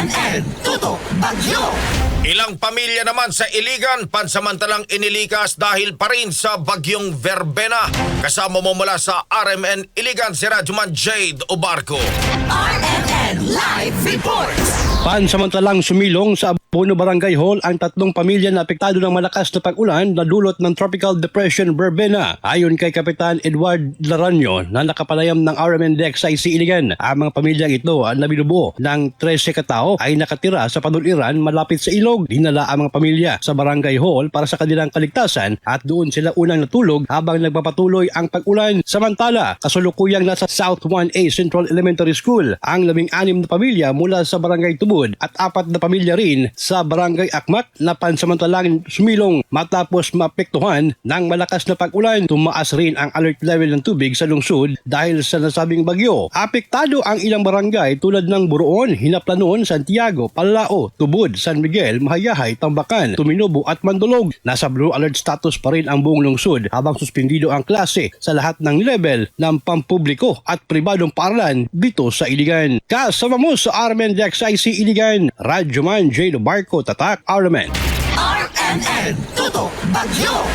RMN Tutok Bagyo Ilang pamilya naman sa Iligan pansamantalang inilikas dahil pa rin sa bagyong Verbena. Kasama mo mula sa RMN Iligan si Radyoman Jade Ubarco. RMN Live Reports Pansamantalang sumilong sa Abono Barangay Hall ang tatlong pamilya na apektado ng malakas na pag-ulan na dulot ng Tropical Depression Verbena. Ayon kay Kapitan Edward Laranyo na nakapalayam ng RMN DXIC Iligan, ang mga pamilyang ito na binubuo ng 13 katao ay nakatira sa paduliran malapit sa ilog. Dinala ang mga pamilya sa Barangay Hall para sa kanilang kaligtasan at doon sila unang natulog habang nagpapatuloy ang pag-ulan. Samantala, kasulukuyang nasa South 1A Central Elementary School ang labing-anim na pamilya mula sa Barangay Tubod at apat na pamilya rin sa Barangay Akmat na pansamantalang sumilong matapos maapektuhan ng malakas na pag-ulan. Tumaas rin ang alert level ng tubig sa lungsod dahil sa nasabing bagyo. Apektado ang ilang barangay tulad ng Buroon, Hinaplanon, Santiago, Palao, Tubod, San Miguel, Mahayahay, Tambakan, Tuminubo at Mandulog. Nasa blue alert status pa rin ang buong lungsod habang suspendido ang klase sa lahat ng level ng pampubliko at pribadong paaralan dito sa Iligan. Kasama mo sa Armen DXIC Iligan, Radyoman J. Barco Tatak Armen. RMN Tutok Bagyo